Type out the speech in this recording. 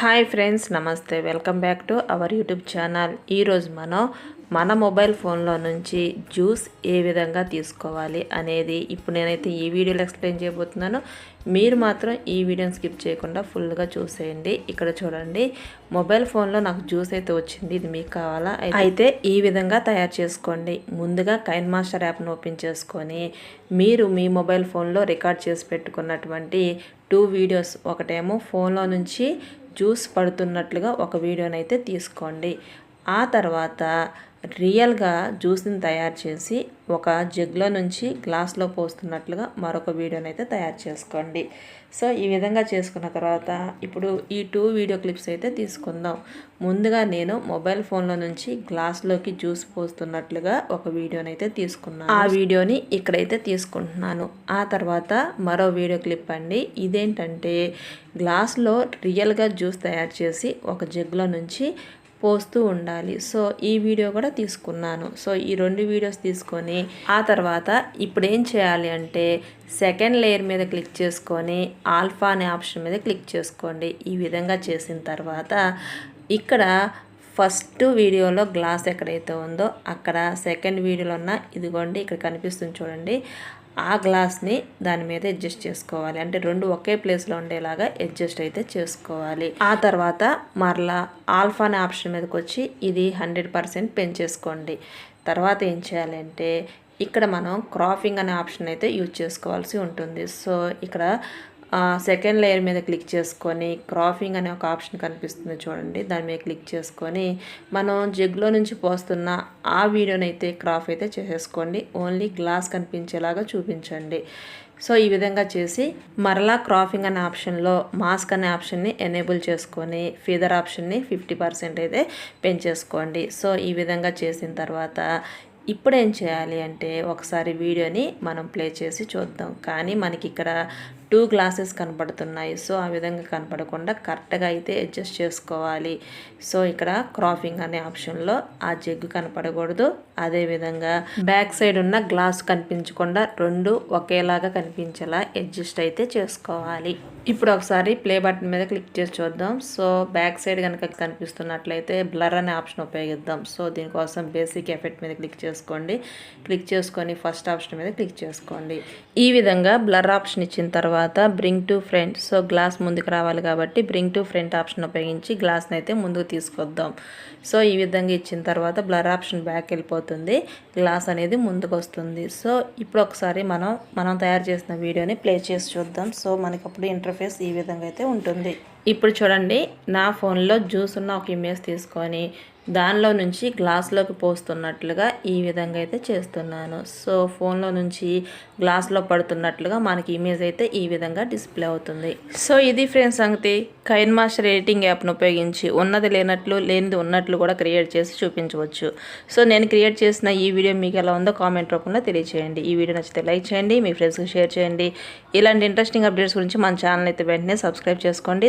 Hi friends నమస్తే. Welcome back to our YouTube channel. ఈరోజు మనం మన మొబైల్ ఫోన్లో నుంచి జ్యూస్ ఏ విధంగా తీసుకోవాలి అనేది ఇప్పుడు నేనైతే ఈ వీడియోలో ఎక్స్ప్లెయిన్ చేయబోతున్నాను. మీరు మాత్రం ఈ వీడియోని స్కిప్ చేయకుండా ఫుల్గా చూసేయండి. ఇక్కడ చూడండి మొబైల్ ఫోన్లో నాకు జ్యూస్ అయితే వచ్చింది. ఇది మీకు కావాలా? అయితే ఈ విధంగా తయారు చేసుకోండి. ముందుగా కైన్ మాస్టర్ యాప్ను ఓపెన్ చేసుకొని మీరు మీ మొబైల్ ఫోన్లో రికార్డ్ చేసి పెట్టుకున్నటువంటి టూ వీడియోస్. ఒకటేమో ఫోన్లో నుంచి జ్యూస్ పడుతున్నట్లుగా ఒక వీడియోనైతే తీసుకోండి. ఆ తర్వాత రియల్గా జ్యూస్ని తయారు చేసి ఒక జగ్లో నుంచి గ్లాస్లో పోస్తున్నట్లుగా మరొక వీడియోని అయితే తయారు చేసుకోండి. సో ఈ విధంగా చేసుకున్న తర్వాత ఇప్పుడు ఈ టూ వీడియో క్లిప్స్ అయితే తీసుకుందాం. ముందుగా నేను మొబైల్ ఫోన్లో నుంచి గ్లాస్లోకి జ్యూస్ పోస్తున్నట్లుగా ఒక వీడియోని అయితే తీసుకున్నాను. ఆ వీడియోని ఇక్కడైతే తీసుకుంటున్నాను. ఆ తర్వాత మరో వీడియో క్లిప్ అండి. ఇదేంటంటే గ్లాస్లో రియల్గా జ్యూస్ తయారు చేసి ఒక జగ్లో నుంచి పోస్తూ ఉండాలి. సో ఈ వీడియో కూడా తీసుకున్నాను. సో ఈ రెండు వీడియోస్ తీసుకొని ఆ తర్వాత ఇప్పుడు ఏం చేయాలి అంటే సెకండ్ లేయర్ మీద క్లిక్ చేసుకొని ఆల్ఫా అనే ఆప్షన్ మీద క్లిక్ చేసుకోండి. ఈ విధంగా చేసిన తర్వాత ఇక్కడ ఫస్ట్ వీడియోలో గ్లాస్ ఎక్కడైతే ఉందో అక్కడ సెకండ్ వీడియోలో ఉన్న ఇదిగోండి ఇక్కడ కనిపిస్తుంది చూడండి. ఆ గ్లాస్ని దాని మీద అడ్జస్ట్ చేసుకోవాలి. అంటే రెండు ఒకే ప్లేస్లో ఉండేలాగా అడ్జస్ట్ అయితే చేసుకోవాలి. ఆ తర్వాత మరలా ఆల్ఫా అనే ఆప్షన్ మీదకి వచ్చి ఇది హండ్రెడ్ పర్సెంట్ పెంచేసుకోండి. తర్వాత ఏం చేయాలంటే ఇక్కడ మనం క్రాఫింగ్ అనే ఆప్షన్ అయితే యూజ్ చేసుకోవాల్సి ఉంటుంది. సో ఇక్కడ సెకండ్ లేయర్ మీద క్లిక్ చేసుకొని క్రాఫింగ్ అనే ఒక ఆప్షన్ కనిపిస్తుంది చూడండి. దాని మీద క్లిక్ చేసుకొని మనం జగ్లో నుంచి పోస్తున్న ఆ వీడియోని అయితే క్రాఫ్ అయితే చేసేసుకోండి. ఓన్లీ గ్లాస్ కనిపించేలాగా చూపించండి. సో ఈ విధంగా చేసి మరలా క్రాఫింగ్ అనే ఆప్షన్లో మాస్క్ అనే ఆప్షన్ని ఎనేబుల్ చేసుకొని ఫీదర్ ఆప్షన్ని ఫిఫ్టీ పర్సెంట్ అయితే పెంచేసుకోండి. సో ఈ విధంగా చేసిన తర్వాత ఇప్పుడు ఏం చేయాలి అంటే ఒకసారి వీడియోని మనం ప్లే చేసి చూద్దాం. కానీ మనకి ఇక్కడ టూ గ్లాసెస్ కనపడుతున్నాయి. సో ఆ విధంగా కనపడకుండా కరెక్ట్గా అయితే అడ్జస్ట్ చేసుకోవాలి. సో ఇక్కడ క్రాఫింగ్ అనే ఆప్షన్లో ఆ జగ్గు కనపడకూడదు. అదేవిధంగా బ్యాక్ సైడ్ ఉన్న గ్లాస్ కనిపించకుండా రెండు ఒకేలాగా కనిపించేలా అడ్జస్ట్ అయితే చేసుకోవాలి. ఇప్పుడు ఒకసారి ప్లే బటన్ మీద క్లిక్ చేసి చూద్దాం. సో బ్యాక్ సైడ్ కనుక కనిపిస్తున్నట్లయితే బ్లర్ అనే ఆప్షన్ ఉపయోగిద్దాం. సో దీనికోసం బేసిక్ ఎఫెక్ట్ మీద క్లిక్ చేసుకోండి. క్లిక్ చేసుకొని ఫస్ట్ ఆప్షన్ మీద క్లిక్ చేసుకోండి. ఈ విధంగా బ్లర్ ఆప్షన్ ఇచ్చిన తర్వాత తర్వాత bring to front so glass ముందుకు రావాలి కాబట్టి బ్రింగ్ టు ఫ్రంట్ ఆప్షన్ ఉపయోగించి గ్లాస్ని అయితే ముందుకు తీసుకొద్దాం. సో ఈ విధంగా ఇచ్చిన తర్వాత బ్లర్ ఆప్షన్ బ్యాక్ వెళ్ళిపోతుంది. గ్లాస్ అనేది ముందుకు వస్తుంది. సో ఇప్పుడు ఒకసారి మనం మనం తయారు చేసిన వీడియోని ప్లే చేసి చూద్దాం. సో మనకి అప్పుడు ఇంటర్ఫేస్ ఈ విధంగా అయితే ఉంటుంది. ఇప్పుడు చూడండి నా ఫోన్లో జ్యూస్ ఉన్న ఒక ఇమేజ్ తీసుకొని దానిలో నుంచి గ్లాస్లోకి పోస్తున్నట్లుగా ఈ విధంగా అయితే చేస్తున్నాను. సో ఫోన్లో నుంచి గ్లాస్లో పడుతున్నట్లుగా మనకి ఇమేజ్ అయితే ఈ విధంగా డిస్ప్లే అవుతుంది. సో ఇది ఫ్రెండ్స్ సంగతి. కైన్ మాస్టర్ ఎడిటింగ్ యాప్ను ఉపయోగించి ఉన్నది లేనట్లు లేనిది ఉన్నట్లు కూడా క్రియేట్ చేసి చూపించవచ్చు. సో నేను క్రియేట్ చేసిన ఈ వీడియో మీకు ఎలా ఉందో కామెంట్ రూపంలో తెలియచేయండి. ఈ వీడియో నచ్చితే లైక్ చేయండి మీ ఫ్రెండ్స్కి షేర్ చేయండి. ఇలాంటి ఇంట్రెస్టింగ్ అప్డేట్స్ గురించి మన ఛానల్ అయితే వెంటనే సబ్స్క్రైబ్ చేసుకోండి.